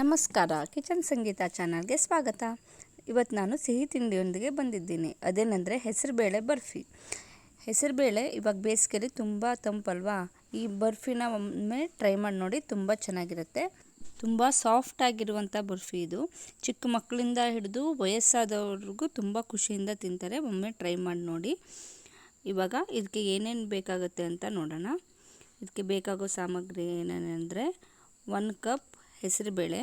ನಮಸ್ಕಾರ, ಕಿಚನ್ ಸಂಗೀತ ಚಾನಲ್ಗೆ ಸ್ವಾಗತ. ಇವತ್ತು ನಾನು ಸಿಹಿ ತಿಂಡಿಯೊಂದಿಗೆ ಬಂದಿದ್ದೀನಿ. ಅದೇನೆಂದರೆ ಹೆಸರುಬೇಳೆ ಬರ್ಫಿ. ಹೆಸರುಬೇಳೆ ಇವಾಗ ಬೇಸಿಗೆಯಲ್ಲಿ ತುಂಬ ತಂಪಲ್ವಾ? ಈ ಬರ್ಫಿನ ಒಮ್ಮೆ ಟ್ರೈ ಮಾಡಿ ನೋಡಿ ತುಂಬ ಚೆನ್ನಾಗಿರುತ್ತೆ. ತುಂಬ ಸಾಫ್ಟ್ ಆಗಿರುವಂಥ ಬರ್ಫಿ ಇದು. ಚಿಕ್ಕ ಮಕ್ಕಳಿಂದ ಹಿಡಿದು ವಯಸ್ಸಾದವ್ರಿಗೂ ತುಂಬ ಖುಷಿಯಿಂದ ತಿಂತಾರೆ. ಒಮ್ಮೆ ಟ್ರೈ ಮಾಡಿ ನೋಡಿ. ಇವಾಗ ಇದಕ್ಕೆ ಏನೇನು ಬೇಕಾಗುತ್ತೆ ಅಂತ ನೋಡೋಣ. ಇದಕ್ಕೆ ಬೇಕಾಗೋ ಸಾಮಗ್ರಿ ಏನೇನೆಂದರೆ ಒನ್ ಕಪ್ ಹೆಸರುಬೇಳೆ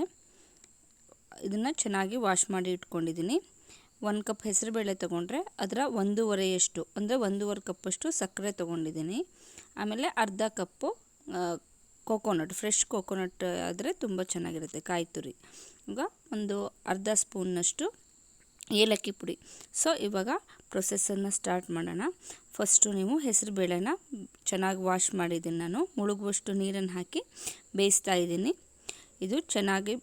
ಇದನ್ನು ಚೆನ್ನಾಗಿ ವಾಶ್ ಮಾಡಿ ಇಟ್ಕೊಂಡಿದ್ದೀನಿ. ಒಂದು ಕಪ್ ಹೆಸರುಬೇಳೆ ತೊಗೊಂಡ್ರೆ ಅದರ ಒಂದೂವರೆಯಷ್ಟು ಅಂದರೆ ಒಂದೂವರೆ ಕಪ್ಪಷ್ಟು ಸಕ್ಕರೆ ತೊಗೊಂಡಿದ್ದೀನಿ. ಆಮೇಲೆ ಅರ್ಧ ಕಪ್ಪು ಕೋಕೋನಟ್ ಫ್ರೆಶ್ ಕೋಕೋನಟ್ ಆದರೆ ತುಂಬ ಚೆನ್ನಾಗಿರುತ್ತೆ ಕಾಯಿ ತುರಿ. ಈಗ ಒಂದು ಅರ್ಧ ಸ್ಪೂನ್ನಷ್ಟು ಏಲಕ್ಕಿ ಪುಡಿ. ಸೊ ಇವಾಗ ಪ್ರೊಸೆಸನ್ನು ಸ್ಟಾರ್ಟ್ ಮಾಡೋಣ. ಫಸ್ಟು ನೀವು ಹೆಸರು ಬೇಳೆನ ಚೆನ್ನಾಗಿ ವಾಶ್ ಮಾಡಿದ್ದೀನಿ ನಾನು. ಮುಳುಗುವಷ್ಟು ನೀರನ್ನು ಹಾಕಿ ಬೇಯಿಸ್ತಾ ಇದ್ದೀನಿ. ಇದು ಚೆನ್ನಾಗಿ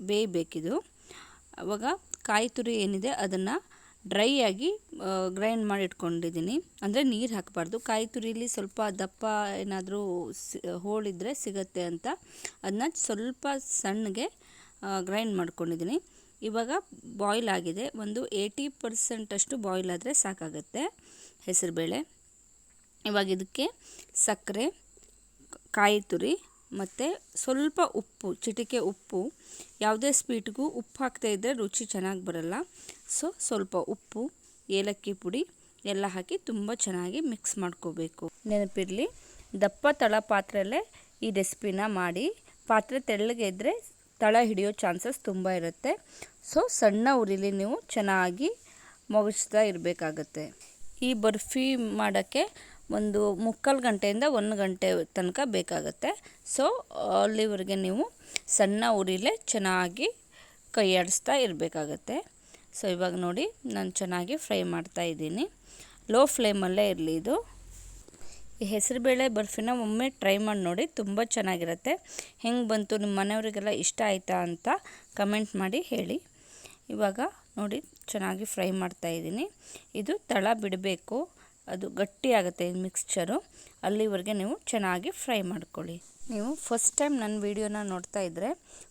ಬೇಯಬೇಕಿದು. ಆವಾಗ ಕಾಯಿ ತುರಿ ಏನಿದೆ ಅದನ್ನು ಡ್ರೈ ಆಗಿ ಗ್ರೈಂಡ್ ಮಾಡಿ ಇಟ್ಕೊಂಡಿದ್ದೀನಿ. ಅಂದರೆ ನೀರು ಹಾಕಬಾರ್ದು. ಕಾಯಿ ತುರಿಲಿ ಸ್ವಲ್ಪ ದಪ್ಪ ಏನಾದರೂ ಹೋಳಿದ್ರೆ ಸಿಗತ್ತೆ ಅಂತ. ಅದನ್ನ ಸ್ವಲ್ಪ ಸಣ್ಣಗೆ ಗ್ರೈಂಡ್ ಮಾಡ್ಕೊಂಡಿದ್ದೀನಿ. ಇವಾಗ ಬಾಯ್ಲ್ ಆಗಿದೆ. ಒಂದು ಏಯ್ಟಿ ಪರ್ಸೆಂಟಷ್ಟು ಬಾಯ್ಲ್ ಆದರೆ ಸಾಕಾಗತ್ತೆ ಹೆಸರುಬೇಳೆ. ಇವಾಗ ಇದಕ್ಕೆ ಸಕ್ಕರೆ, ಕಾಯಿ ತುರಿ ಮತ್ತು ಸ್ವಲ್ಪ ಉಪ್ಪು, ಚಿಟಿಕೆ ಉಪ್ಪು, ಯಾವುದೇ ಸ್ವೀಟ್ಗೂ ಉಪ್ಪು ಹಾಕ್ತಾ ಇದ್ದರೆ ರುಚಿ ಚೆನ್ನಾಗಿ ಬರಲ್ಲ. ಸೊ ಸ್ವಲ್ಪ ಉಪ್ಪು, ಏಲಕ್ಕಿ ಪುಡಿ ಎಲ್ಲ ಹಾಕಿ ತುಂಬ ಚೆನ್ನಾಗಿ ಮಿಕ್ಸ್ ಮಾಡ್ಕೋಬೇಕು. ನೆನಪಿರಲಿ, ದಪ್ಪ ತಳ ಪಾತ್ರೆಯಲ್ಲೇ ಈ ರೆಸಿಪಿನ ಮಾಡಿ, ಪಾತ್ರೆ ತೆಳ್ಳಗೆ ಇದ್ದರೆ ತಳ ಹಿಡಿಯೋ ಚಾನ್ಸಸ್ ತುಂಬ ಇರುತ್ತೆ. ಸೊ ಸಣ್ಣ ಉರಿಲಿ ನೀವು ಚೆನ್ನಾಗಿ ಮೊಗಸ್ತಾ ಇರಬೇಕಾಗತ್ತೆ. ಈ ಬರ್ಫಿ ಮಾಡೋಕ್ಕೆ ಒಂದು ಮುಕ್ಕಾಲು ಗಂಟೆಯಿಂದ ಒಂದು ಗಂಟೆ ತನಕ ಬೇಕಾಗುತ್ತೆ. ಸೊ ಅಲ್ಲಿವರೆಗೆ ನೀವು ಸಣ್ಣ ಉರಿಲೇ ಚೆನ್ನಾಗಿ ಕೈಯಾಡಿಸ್ತಾ ಇರಬೇಕಾಗತ್ತೆ. ಸೊ ಇವಾಗ ನೋಡಿ, ನಾನು ಚೆನ್ನಾಗಿ ಫ್ರೈ ಮಾಡ್ತಾ ಇದ್ದೀನಿ. ಲೋ ಫ್ಲೇಮಲ್ಲೇ ಇರಲಿ ಇದು. ಈ ಹೆಸರುಬೇಳೆ ಬರ್ಫಿನ ಒಮ್ಮೆ ಟ್ರೈ ಮಾಡಿ ನೋಡಿ, ತುಂಬ ಚೆನ್ನಾಗಿರುತ್ತೆ. ಹೆಂಗೆ ಬಂತು ನಿಮ್ಮ ಮನೆಯವರಿಗೆಲ್ಲ ಇಷ್ಟ ಆಯಿತಾ ಅಂತ ಕಮೆಂಟ್ ಮಾಡಿ ಹೇಳಿ. ಇವಾಗ ನೋಡಿ, ಚೆನ್ನಾಗಿ ಫ್ರೈ ಮಾಡ್ತಾ ಇದ್ದೀನಿ. ಇದು ತಳ ಬಿಡಬೇಕು. ಅದು ಗಟ್ಟಿಯಾಗುತ್ತೆ ಮಿಕ್ಸ್ಚರು ಅಲ್ಲಿವರೆಗೆ ನೀವು ಚೆನ್ನಾಗಿ ಫ್ರೈ ಮಾಡ್ಕೊಳ್ಳಿ. ನೀವು ಫಸ್ಟ್ ಟೈಮ್ ನನ್ನ ವೀಡಿಯೋನ ನೋಡ್ತಾ ಇದ್ದರೆ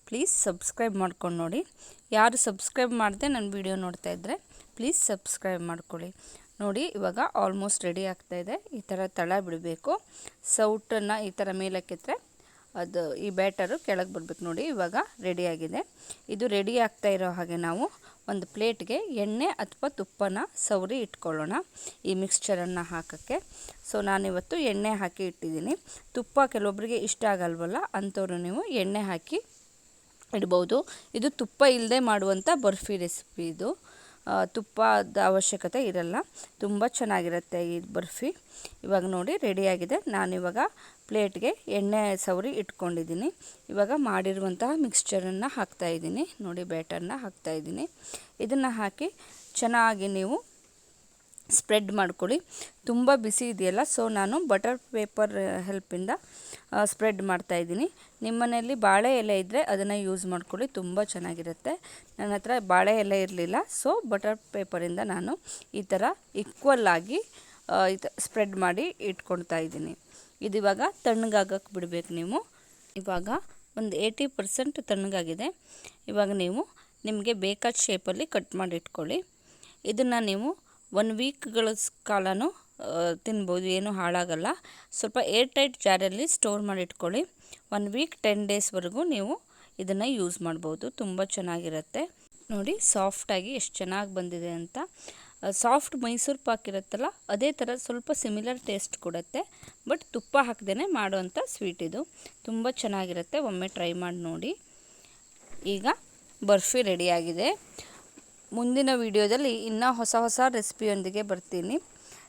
ಪ್ಲೀಸ್ ಸಬ್ಸ್ಕ್ರೈಬ್ ಮಾಡ್ಕೊಂಡು ನೋಡಿ. ಯಾರು ಸಬ್ಸ್ಕ್ರೈಬ್ ಮಾಡದೆ ನನ್ನ ವೀಡಿಯೋ ನೋಡ್ತಾ ಇದ್ದರೆ ಪ್ಲೀಸ್ ಸಬ್ಸ್ಕ್ರೈಬ್ ಮಾಡ್ಕೊಳ್ಳಿ. ನೋಡಿ, ಇವಾಗ ಆಲ್ಮೋಸ್ಟ್ ರೆಡಿ ಆಗ್ತಾಯಿದೆ ಈ ಥರ ತಳ ಬಿಡಬೇಕು. ಸೌಟನ್ನು ಈ ಥರ ಮೇಲಕ್ಕಿದ್ರೆ ಅದು ಈ ಬ್ಯಾಟರು ಕೆಳಗೆ ಬರಬೇಕು. ನೋಡಿ, ಇವಾಗ ರೆಡಿಯಾಗಿದೆ ಇದು ರೆಡಿ ಆಗ್ತಾ ಇರೋ ಹಾಗೆ ನಾವು ಒಂದು ಪ್ಲೇಟ್ಗೆ ಎಣ್ಣೆ ಅಥವಾ ತುಪ್ಪನ ಸವರಿ ಇಟ್ಕೊಳ್ಳೋಣ ಈ ಮಿಕ್ಸ್ಚರನ್ನು ಹಾಕೋಕ್ಕೆ. ಸೊ, ನಾನಿವತ್ತು ಎಣ್ಣೆ ಹಾಕಿ ಇಟ್ಟಿದ್ದೀನಿ. ತುಪ್ಪ ಕೆಲವೊಬ್ಬರಿಗೆ ಇಷ್ಟ ಆಗಲ್ವಲ್ಲ, ಅಂಥವ್ರು ನೀವು ಎಣ್ಣೆ ಹಾಕಿ ಇಡ್ಬೋದು. ಇದು ತುಪ್ಪ ಇಲ್ಲದೆ ಮಾಡುವಂಥ ಬರ್ಫಿ ರೆಸಿಪಿ ಇದು. ತುಪ್ಪದ ಅವಶ್ಯಕತೆ ಇರಲ್ಲ. ತುಂಬ ಚೆನ್ನಾಗಿರುತ್ತೆ ಈ ಬರ್ಫಿ. ಇವಾಗ ನೋಡಿ ರೆಡಿಯಾಗಿದೆ. ನಾನಿವಾಗ ಪ್ಲೇಟ್ಗೆ ಎಣ್ಣೆ ಸವರಿ ಇಟ್ಕೊಂಡಿದ್ದೀನಿ. ಇವಾಗ ಮಾಡಿರುವಂತಹ ಮಿಕ್ಸ್ಚರನ್ನು ಹಾಕ್ತಾಯಿದ್ದೀನಿ ನೋಡಿ ಬ್ಯಾಟರ್ನ ಹಾಕ್ತಾಯಿದ್ದೀನಿ ಇದನ್ನು ಹಾಕಿ ಚೆನ್ನಾಗಿ ನೀವು ಸ್ಪ್ರೆಡ್ ಮಾಡ್ಕೊಳ್ಳಿ. ತುಂಬ ಬಿಸಿ ಇದೆಯಲ್ಲ, ಸೊ ನಾನು ಬಟರ್ ಪೇಪರ್ ಹೆಲ್ಪಿಂದ ಸ್ಪ್ರೆಡ್ ಮಾಡ್ತಾಯಿದ್ದೀನಿ ನಿಮ್ಮ ಮನೆಯಲ್ಲಿ ಬಾಳೆ ಎಲೆ ಇದ್ದರೆ ಅದನ್ನು ಯೂಸ್ ಮಾಡ್ಕೊಳ್ಳಿ, ತುಂಬ ಚೆನ್ನಾಗಿರುತ್ತೆ. ನನ್ನ ಹತ್ರ ಬಾಳೆ ಎಲೆ ಇರಲಿಲ್ಲ, ಸೊ ಬಟರ್ ಪೇಪರಿಂದ ನಾನು ಈ ಥರ ಈಕ್ವಲ್ ಆಗಿ ಸ್ಪ್ರೆಡ್ ಮಾಡಿ ಇಟ್ಕೊಳ್ತಾ ಇದ್ದೀನಿ. ಇದು ಇವಾಗ ತಣ್ಣಗಾಗಕ್ಕೆ ಬಿಡಬೇಕು ನೀವು. ಇವಾಗ ಒಂದು ಏಯ್ಟಿ ಪರ್ಸೆಂಟ್ ತಣ್ಣಗಾಗಿದೆ. ಇವಾಗ ನೀವು ನಿಮಗೆ ಬೇಕಾದ ಶೇಪಲ್ಲಿ ಕಟ್ ಮಾಡಿ ಇಟ್ಕೊಳ್ಳಿ. ಇದನ್ನು ನೀವು ಒನ್ ವೀಕ್ಗಳ ಕಾಲನೂ ತಿನ್ಬೋದು, ಏನೂ ಹಾಳಾಗಲ್ಲ. ಸ್ವಲ್ಪ ಏರ್ ಟೈಟ್ ಜಾರಲ್ಲಿ ಸ್ಟೋರ್ ಮಾಡಿ ಇಟ್ಕೊಳ್ಳಿ ಒನ್ ವೀಕ್ ಟೆನ್ ಡೇಸ್ವರೆಗೂ ನೀವು ಇದನ್ನು ಯೂಸ್ ಮಾಡ್ಬೋದು. ತುಂಬ ಚೆನ್ನಾಗಿರುತ್ತೆ. ನೋಡಿ ಸಾಫ್ಟಾಗಿ ಎಷ್ಟು ಚೆನ್ನಾಗಿ ಬಂದಿದೆ ಅಂತ. ಸಾಫ್ಟ್ ಮೈಸೂರು ಪಾಕ್ ಇರುತ್ತಲ್ಲ, ಅದೇ ಥರ ಸ್ವಲ್ಪ ಸಿಮಿಲರ್ ಟೇಸ್ಟ್ ಕೊಡುತ್ತೆ. ಬಟ್ ತುಪ್ಪ ಹಾಕ್ದೇ ಮಾಡುವಂಥ ಸ್ವೀಟ್ ಇದು. ತುಂಬ ಚೆನ್ನಾಗಿರುತ್ತೆ. ಒಮ್ಮೆ ಟ್ರೈ ಮಾಡಿ ನೋಡಿ. ಈಗ ಬರ್ಫಿ ರೆಡಿಯಾಗಿದೆ ಮುಂದಿನ ವಿಡಿಯೋದಲ್ಲಿ ಇನ್ನೂ ಹೊಸ ಹೊಸ ರೆಸಿಪಿಯೊಂದಿಗೆ ಬರ್ತೀನಿ.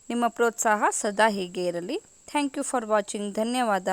ನಿಮ್ಮ ಪ್ರೋತ್ಸಾಹ ಸದಾ ಹೀಗೆ ಇರಲಿ. ಥ್ಯಾಂಕ್ ಯು ಫಾರ್ ವಾಚಿಂಗ್ ಧನ್ಯವಾದ.